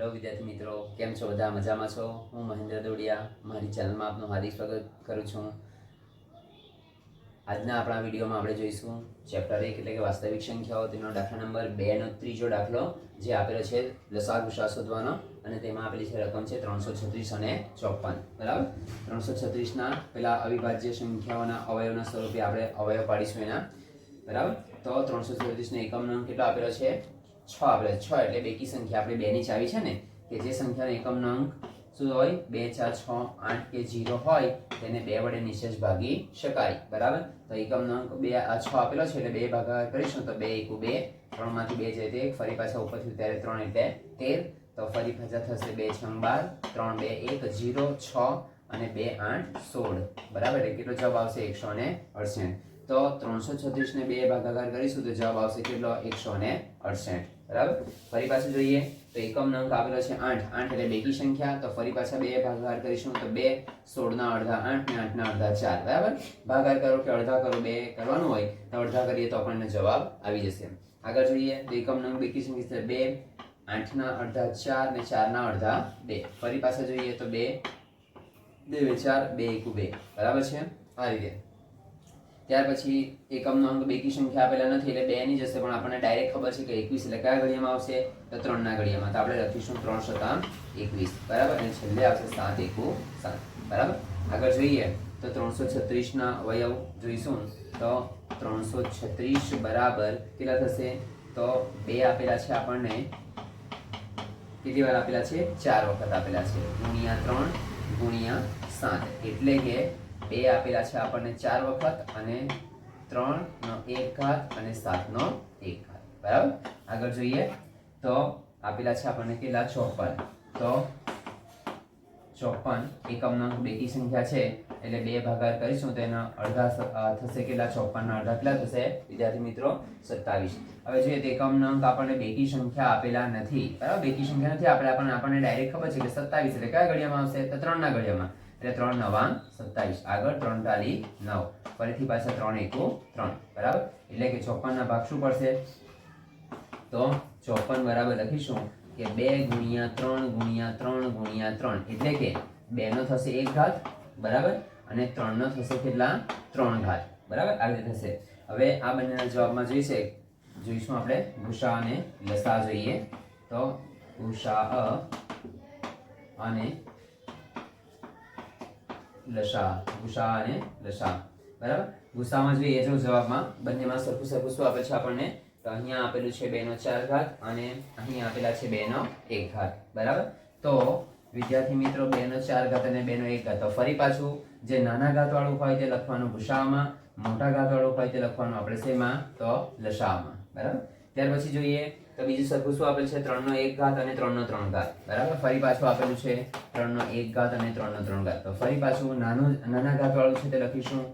Hello વિદ્યાર્થી મિત્રો, કેમ છો? બધા મજામાં છો? હું મહેન્દ્ર દોડિયા, મારી ચેનલમાં આપનું હાર્દિક સ્વાગત કરું છું. આજના આપણા વિડીયોમાં આપણે જોઈશું ચેપ્ટર એક એટલે કે વાસ્તવિક સંખ્યાઓ, તેનો દાખલા નંબર બેનો ત્રીજો દાખલો જે આપેલો છે લસાગ ગુસા શોધવાનો અને તેમાં આપેલી છે રકમ છે ત્રણસો છત્રીસ અને ચોપન. બરાબર? ત્રણસો છત્રીસના પેલા અવિભાજ્ય સંખ્યાઓના અવયવના સ્વરૂપે આપણે અવયવ પાડીશું એના. બરાબર? તો ત્રણસો છત્રીસનો એકમ નંબર કેટલો આપેલો છે? છ આપણે, છ એટલે બેકી સંખ્યા આપણે બેની ચાવી છે ને, કે જે સંખ્યાનો એકમનો અંક શું હોય? બે ચાર છ, આઠ કે જીરો હોય, તેને બે વડે નિશેષ ભાગી શકાય, બરાબર? તો એકમનો અંક બે, આ છ આપેલો છે એટલે બે ભાગાકાર કરીશું તો બે એકુ બે, ત્રણમાંથી બે જાય તે ફરી પાછા ઉપરથી ત્યારે ત્રણ એટલે તેર, તો ફરી પાછા થશે બે છ બાર ત્રણ બે એક જીરો છ અને બે આઠ, સોળ, બરાબર? એટલે કેટલો જવાબ આવશે? એકસો ને અડસઠ. તો ત્રણસો છત્રીસ ને બે ભાગાકાર કરીશું તો જવાબ આવશે કેટલો? એકસો ને અડસઠ. બરાબર? ફરી પાછું જોઈએ. તો એકમ અંક આપેલો છે આઠ. આઠ એટલે બેકી સંખ્યા. તો ફરી પાછા બે ભાગાકાર કરીશું તો બે સોળના અડધા આઠ ને આઠના અડધા ચાર. બરાબર? ભાગાકાર કરો કે અડધા કરો બે કરવાનું હોય તો અડધા કરીએ તો આપણને જવાબ આવી જશે. આગળ જોઈએ. તો એકમ અંક બેકી સંખ્યા બે, આઠના અડધા ચાર ને ચારના અડધા બે. ફરી પાછા જોઈએ તો બે બે ચાર, બે એકુ બે. બરાબર છે? આ રીતે. ત્યાર પછી એકમનો અંક બેકી સંખ્યા આપેલા નથી એટલે બે ની જશે પણ આપણને ડાયરેક્ટ ખબર છે કે એકવીસ એટલે કયા ઘડિયામાં આવશે? તો ત્રણના ઘડિયામાં તો આપણે લખીશું ત્રણ શતાંક એકવીસ. બરાબર? અને છેલ્લે આવશે સાત એકુ સાત. બરાબર? આગળ જોઈએ. તો ત્રણસો છત્રીસના અવયવ જોઈશું. તો ત્રણસો છત્રીસ બરાબર કેટલા થશે? તો બે આપેલા છે આપણને. કેટલી વાર આપેલા છે? ચાર વખત આપેલા છે. ગુણ્યા ત્રણ ગુણ્યા સાત. એટલે કે બે આપેલા છે આપણને ચાર વખત અને ત્રણ નો એક ઘાત અને સાત નો એક ઘાત. બરાબર? આગળ જોઈએ. તો આપેલા છે આપણને કેટલા? ચોપન. તો ચોપન એકમ નંગ બેકી સંખ્યા છે, એટલે બે ભાગાર કરીશું તો એના અડધા થશે કેટલા? ચોપનના અડધા કેટલા થશે? વિદ્યાર્થી મિત્રો, સત્તાવીસ. હવે જોઈએ તો એકમનાંક આપણને બેકી સંખ્યા આપેલા નથી. બરાબર? બેકી સંખ્યા નથી આપણે પણ આપણને ડાયરેક્ટ ખબર છે કે સત્તાવીસ એટલે કયા ઘડિયામાં આવશે? તો ત્રણના ઘડિયામાં એટલે ત્રણ નવા સત્તાવીસ. આગળ ત્રણ તાલી નવ. ફરીથી પાછા ત્રણ એકુ ત્રણ. બરાબર? એટલે કે ચોપનના ભાગ શું પડશે? તો ચોપન બરાબર લખીશું કે બે ગુણ્યા ત્રણ ગુણ્યા ત્રણ ગુણ્યા ત્રણ. એટલે કે બેનો થશે એક ઘાત, બરાબર? અને ત્રણનો થશે કેટલા? ત્રણ ઘાત. બરાબર? આવી રીતે થશે. હવે આ બંનેના જવાબમાં જોઈશે. જોઈશું આપણે ગુસા અને લસા જોઈએ. તો ગુસા અને લસા ગુસા અને લસા. બરાબર? ગુસામાં જોઈએ જો જવાબમાં. બંનેમાં સરખું સરખું શું આપે છે આપણને? તો અહીંયા આપેલું છે બે નો ચાર ઘાત અને અહીંયા આપેલા છે બે નો એક ઘાત. બરાબર? તો વિદ્યાર્થી મિત્રો બે નો ચાર ઘાત અને બે નો એક ઘાત. તો ફરી પાછું, જે નાના ઘાત વાળું હોય તે લખવાનું ગુસામાં મોટા ઘાત વાળું હોય તે લખવાનું આપણે શેમાં? તો લસામાં. બરાબર? ત્યાર પછી જોઈએ તો બીજું સરખું શું આપેલ છે? ત્રણ નો એક ઘાત અને ત્રણ નો ત્રણ ઘાત. બરાબર? ફરી પાછું આપેલું છે ત્રણ નો એક ઘાત અને ત્રણ નો ત્રણ ઘાત. તો ફરી પાછું નાનું, નાના ઘાત વાળું છે તે લખીશું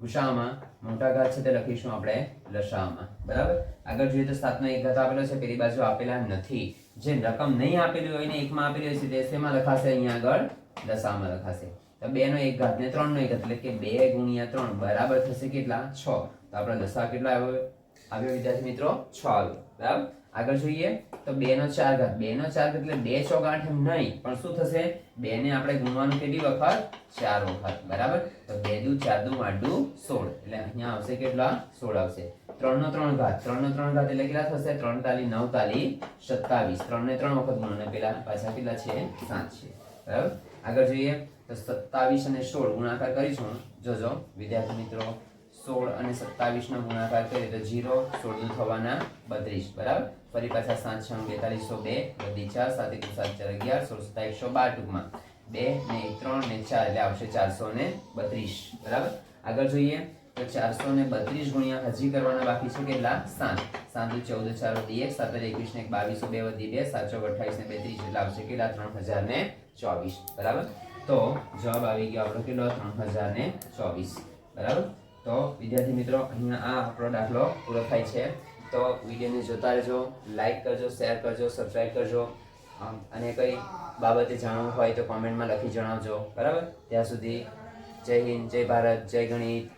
ગુસામાં મોટા ઘાત છે તે લખીશું આપણે લસામાં. બરાબર? આગળ જોઈએ તો સાતનો એક ઘાત આપેલો છે, પેલી બાજુ આપેલા નથી. જે રકમ નહીં આપેલી હોય ને એકમાં આપેલી હોય છે તે શેમાં લખાશે? અહીંયા આગળ લસામાં લખાશે. તો બે નો એક ઘાત ને ત્રણ નો એક ઘાત, એટલે કે બે ગુણ્યા ત્રણ બરાબર થશે કેટલા? છ. તો આપણે લસા કેટલા આવ્યો? આવ્યો વિદ્યાર્થી મિત્રો છ આવ્યો બરાબર? આગળ જોઈએ તો બે નો ચાર ઘાત. બે નો ચાર એટલે બે ચોક આઠ એમ નહીં. પણ શું થશે? બે ને આપણે ગુણવાનું કેટલી વખત? ચાર વખત. બરાબર? તો બે દુ ચાર દુ આઠ દુ સોળ. એટલે અહીંયા આવશે કેટલા? સોળ આવશે. ત્રણ નો ત્રણ ઘાત. ત્રણ નો ત્રણ ઘાત એટલે કેટલા થશે? ત્રણ તાલી નવ તાલી સત્તાવીસ. ત્રણ ને ત્રણ વખત ગુણો પેલા પાછા કેટલા છે? સાત છે. બરાબર? આગળ જોઈએ તો સત્તાવીસ અને સોળ ગુણાકાર કરીશું. જોજો, વિદ્યાર્થી મિત્રો. સોળ અને સત્તાવીસ નો ગુણાકાર કરીએ તો જીરો સોળ થવાના બત્રીસ, બરાબર? ફરી પાછા સાત, છ બેતાલીસો બે, બધી ચાર, સાત, એક, સાત, ચાર, અગિયાર, સોળ સત્તા એકસો બાર ટૂંકમાં. બે ને એક, ત્રણ ને ચાર, એટલે આવશે ચારસો ને બત્રીસ, બરાબર? આગળ જોઈએ તો ચારસો ને બત્રીસ ગુણ્યા હજી કરવાના બાકી છે કેટલા? સાત. સાત ચૌદ, ચાર વધી એક, સાત એકવીસ ને બાવીસો બે વધી બે, સાત ચોક અઠાવીસ ને બેત્રીસ, એટલે આવશે કેટલા? ત્રણ હજાર ને ચોવીસ, બરાબર? તો જવાબ આવી ગયો આપણો કેટલો? ત્રણ હજાર ને ચોવીસ, બરાબર? તો વિદ્યાર્થી મિત્રો અહીંયા આ આપણો દાખલો પૂરો થાય છે. તો વિડીયોને જોતા રહેજો લાઈક કરજો શેર કરજો સબસ્ક્રાઈબ કરજો. અને કંઈ બાબતે જાણવું હોય તો કોમેન્ટમાં લખી જણાવજો. બરાબર? ત્યાં સુધી જય હિન્દ, જય ભારત, જય ગણિત.